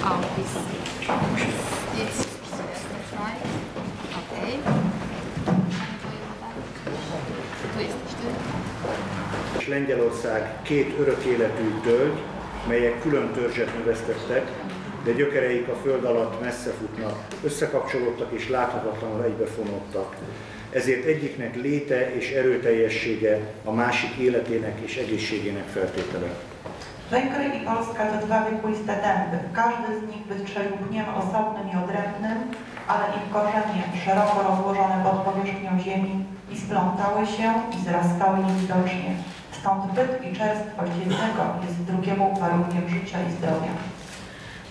This. It's. Lengyelország két örök életű tölgy, melyek külön törzset növesztettek, de gyökereik a föld alatt messze futnak, összekapcsolódtak és láthatatlanul egybefonódtak. Ezért egyiknek léte és erőteljessége a másik életének és egészségének feltétele. Węgry i Polska to dwa wykwiste dęby. Każdy z nich wystrzelił pniem osobnym i odrębnym, ale ich korzenie, szeroko rozłożone pod powierzchnią ziemi, i splątały się i zrastały niewidocznie. Stąd byt i czerstwość jednego jest drugiemu warunkiem życia i zdrowia.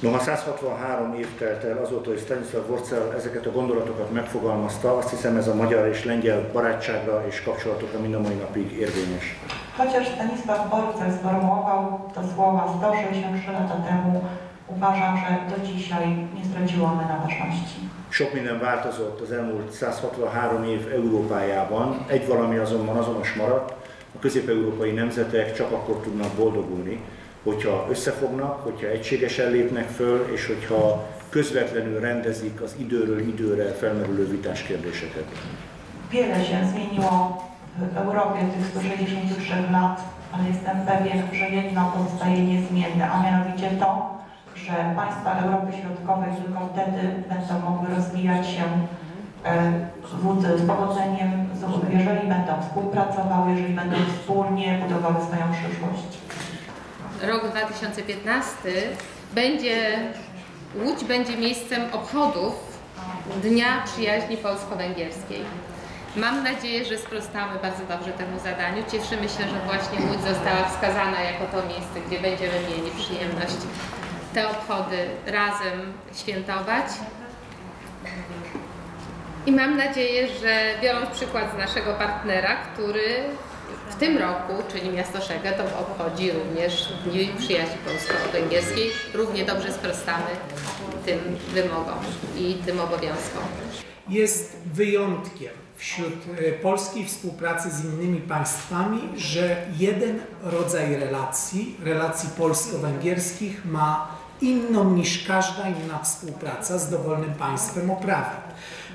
Noha 163 év telt el azóta, hogy Stanislav Worcel ezeket a gondolatokat megfogalmazta, azt hiszem ez a magyar és lengyel barátságra és kapcsolatokra mind a mai napig érvényes. Chociaż Stanisław Borcel sformułował te słowa 163 lata temu, uważam, że do dzisiaj nie straciło one na ważności. Sok minden változott az elmúlt 163 év Európájában, egy valami azonban azonos maradt, a közép-európai nemzetek csak akkor tudnak boldogulni, hogyha összefognak, hogyha egységesen lépnek föl, és hogyha közvetlenül rendezik az időről időre felmerülő vitás kérdéseket. Wiele się zmieniło w Europie tych 163 lat, ale jestem pewien, że jedno pozostaje niezmienne, a mianowicie to, że państwa Europy Środkowej tylko wtedy będą mogły rozwijać się e, z, powodzeniem, jeżeli będą współpracowały, jeżeli będą wspólnie budowały swoją przyszłość. Rok 2015 będzie, Łódź będzie miejscem obchodów Dnia Przyjaźni Polsko-Węgierskiej. Mam nadzieję, że sprostamy bardzo dobrze temu zadaniu. Cieszymy się, że właśnie Łódź została wskazana jako to miejsce, gdzie będziemy mieli przyjemność te obchody razem świętować. I mam nadzieję, że biorąc przykład z naszego partnera, który w tym roku, czyli miasto Szeged, obchodzi również Dni Przyjaźni Polsko-Węgierskiej, równie dobrze sprostamy tym wymogom i tym obowiązkom. jest wyjątkiem wśród e, polskiej współpracy z innymi państwami, że jeden rodzaj relacji, relacji polsko-węgierskich ma inną niż każda inna współpraca z dowolnym państwem o prawie.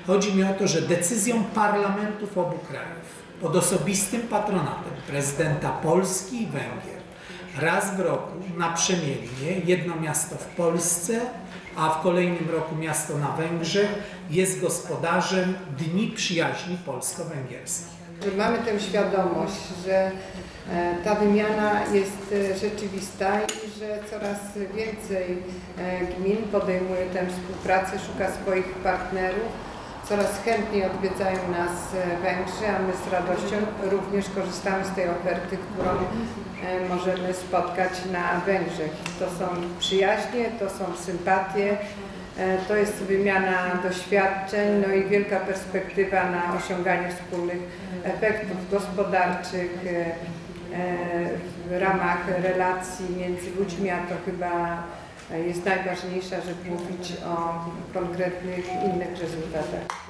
Chodzi mi o to, że decyzją parlamentów obu krajów pod osobistym patronatem prezydenta Polski i Węgier raz w roku naprzemiennie jedno miasto w Polsce, a w kolejnym roku miasto na Węgrzech jest gospodarzem Dni Przyjaźni Polsko-Węgierskiej. że mamy tę świadomość, że e, ta wymiana jest e, rzeczywista i że coraz więcej e, gmin podejmuje tę współpracę, szuka swoich partnerów. Coraz chętniej odwiedzają nas e, Węgrzy, a my z radością również korzystamy z tej oferty, którą e, możemy spotkać na Węgrzech. To są przyjaźnie, to są sympatie, E, To jest wymiana doświadczeń, no i wielka perspektywa na osiąganie wspólnych efektów gospodarczych w ramach relacji między ludźmi, a to chyba jest najważniejsze, żeby mówić o konkretnych innych rezultatach.